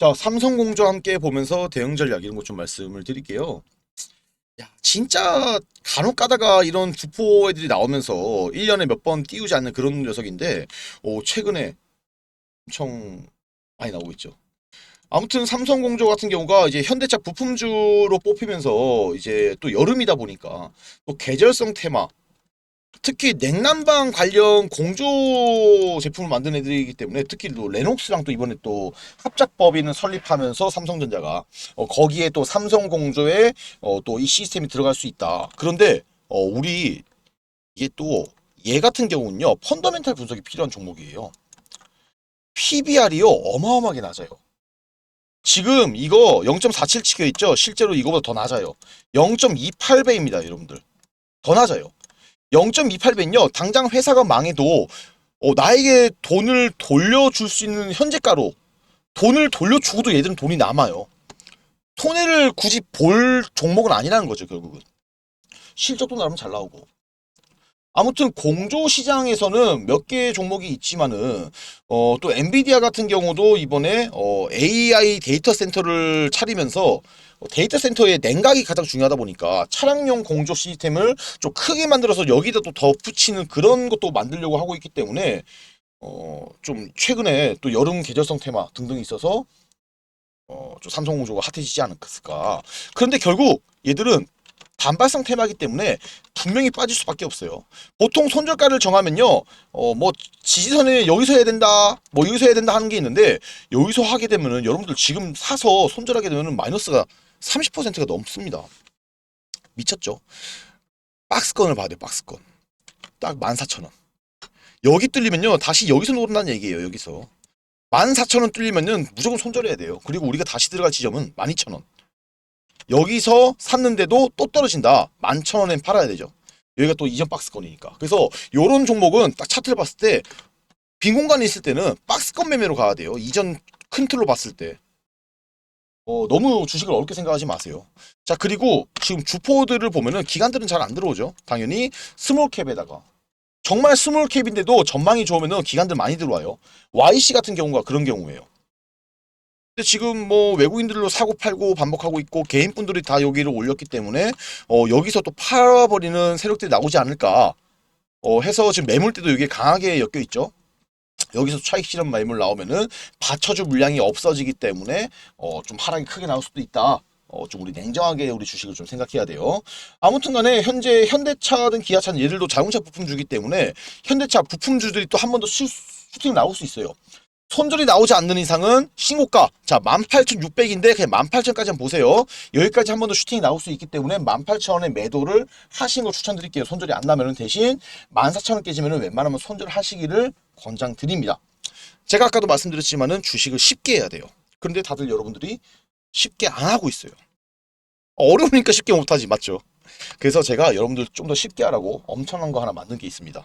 자, 삼성공조 함께 보면서 대응 전략 이런 것 좀 말씀을 드릴게요. 야, 진짜 간혹 가다가 이런 두포 애들이 나오면서 1년에 몇 번 띄우지 않는 그런 녀석인데, 오, 최근에 엄청 많이 나오고 있죠. 아무튼 삼성공조 같은 경우가 이제 현대차 부품주로 뽑히면서 이제 또 여름이다 보니까 또 계절성 테마, 특히 냉난방 관련 공조 제품을 만든 애들이기 때문에 특히 또 레녹스랑 또 이번에 또 합작법인을 설립하면서 삼성전자가 어, 거기에 또 삼성 공조에 어, 또 이 시스템이 들어갈 수 있다. 그런데 어, 우리 이게 또 얘 같은 경우는요 펀더멘탈 분석이 필요한 종목이에요. PBR이요 어마어마하게 낮아요. 지금 이거 0.47 찍혀 있죠? 실제로 이거보다 더 낮아요. 0.28배입니다, 여러분들. 더 낮아요. 0.28배는요, 당장 회사가 망해도 어, 나에게 돈을 돌려줄 수 있는 현재가로 돈을 돌려주고도 얘들은 돈이 남아요. 손해를 굳이 볼 종목은 아니라는 거죠, 결국은. 실적도 나름 잘 나오고. 아무튼 공조 시장에서는 몇 개의 종목이 있지만은 어, 또 엔비디아 같은 경우도 이번에 어, AI 데이터 센터를 차리면서 어, 데이터 센터의 냉각이 가장 중요하다 보니까 차량용 공조 시스템을 좀 크게 만들어서 여기다 또 덧붙이는 그런 것도 만들려고 하고 있기 때문에 어, 좀 최근에 또 여름 계절성 테마 등등이 있어서 어, 좀 삼성공조가 핫해지지 않았을까. 그런데 결국 얘들은 반발성 테마이기 때문에 분명히 빠질 수밖에 없어요. 보통 손절가를 정하면요, 어, 뭐, 지지선에 여기서 해야 된다, 뭐, 여기서 해야 된다 하는 게 있는데, 여기서 하게 되면은 여러분들 지금 사서 손절하게 되면은 마이너스가 30%가 넘습니다. 미쳤죠? 박스건을 봐야 돼요, 박스건. 딱 14,000원. 여기 뚫리면요, 다시 여기서 노른다는 얘기예요, 여기서. 14,000원 뚫리면은 무조건 손절해야 돼요. 그리고 우리가 다시 들어갈 지점은 12,000원. 여기서 샀는데도 또 떨어진다. 11,000원엔 팔아야 되죠. 여기가 또 이전 박스건이니까. 그래서 요런 종목은 딱 차트를 봤을 때 빈 공간이 있을 때는 박스건 매매로 가야 돼요. 이전 큰 틀로 봤을 때. 어, 너무 주식을 어렵게 생각하지 마세요. 자, 그리고 지금 주포들을 보면은 기관들은 잘 안 들어오죠. 당연히 스몰캡에다가. 정말 스몰캡인데도 전망이 좋으면은 기관들 많이 들어와요. YC 같은 경우가 그런 경우예요. 근데 지금 뭐 외국인들로 사고 팔고 반복하고 있고 개인분들이 다 여기를 올렸기 때문에 어 여기서 또 팔아버리는 세력들이 나오지 않을까 어 해서 지금 매물대도 여기에 강하게 엮여 있죠. 여기서 차익 실현 매물 나오면은 받쳐줄 물량이 없어지기 때문에 어 좀 하락이 크게 나올 수도 있다. 어, 좀 우리 냉정하게 우리 주식을 좀 생각해야 돼요. 아무튼 간에 현재 현대차든 기아차는 얘들도 자동차 부품주기 때문에 현대차 부품주들이 또 한 번 더 슈팅 나올 수 있어요. 손절이 나오지 않는 이상은 신고가. 자 18,600인데 그냥 18,000까지 한번 보세요. 여기까지 한 번 더 슈팅이 나올 수 있기 때문에 18,000원의 매도를 하시는 거 추천드릴게요. 손절이 안 나면 은 대신 14,000원 깨지면은 웬만하면 손절하시기를 권장드립니다. 제가 아까도 말씀드렸지만 은 주식을 쉽게 해야 돼요. 그런데 다들 여러분들이 쉽게 안 하고 있어요. 어려우니까 쉽게 못하지 맞죠? 그래서 제가 여러분들 좀 더 쉽게 하라고 엄청난 거 하나 만든 게 있습니다